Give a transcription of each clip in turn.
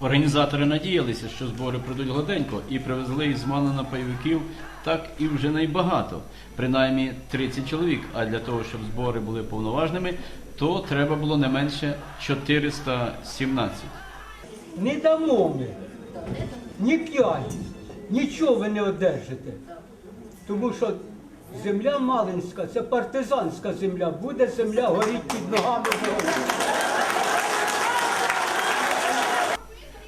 Організатори надіялися, що збори пройдуть гладенько і привезли із Малина пайовиків так і вже найбагато, принаймні 30 чоловік. А для того, щоб збори були повноважними, то треба було не менше 417. Не дамо ми. Ні п'ять. Нічого ви не одержите. Тому що земля Малинська це партизанська земля. Буде земля горіть під ногами.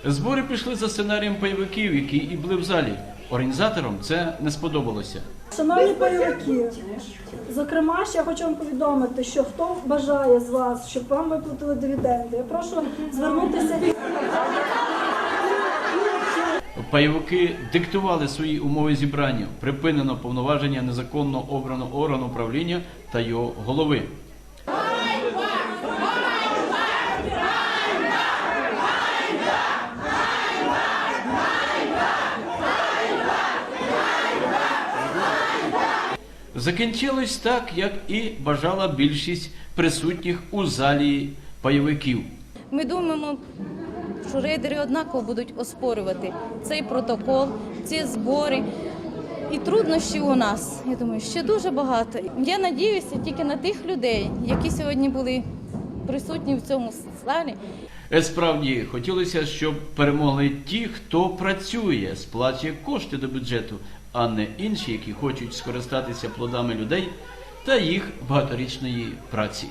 Збори пішли за сценарієм пайовиків, які і були в залі. Організаторам це не сподобалося. Шановні пайовики, зокрема, ще хочу вам повідомити, що хто бажає з вас, щоб вам виплатили дивіденди, я прошу звернутися. Пайовики диктували свої умови зібрання. Припинено повноваження незаконно обраного органу управління та його голови. Закінчилось так, як і бажала більшість присутніх у залі пайовиків. Ми думаємо, що рейдери однаково будуть оспорювати цей протокол, ці збори. І труднощі у нас, я думаю, ще дуже багато. Я надіюся тільки на тих людей, які сьогодні були присутні в цьому залі. Е, Справді хотілося, щоб перемогли ті, хто працює, сплачує кошти до бюджету, а не інші, які хочуть скористатися плодами людей та їх багаторічної праці.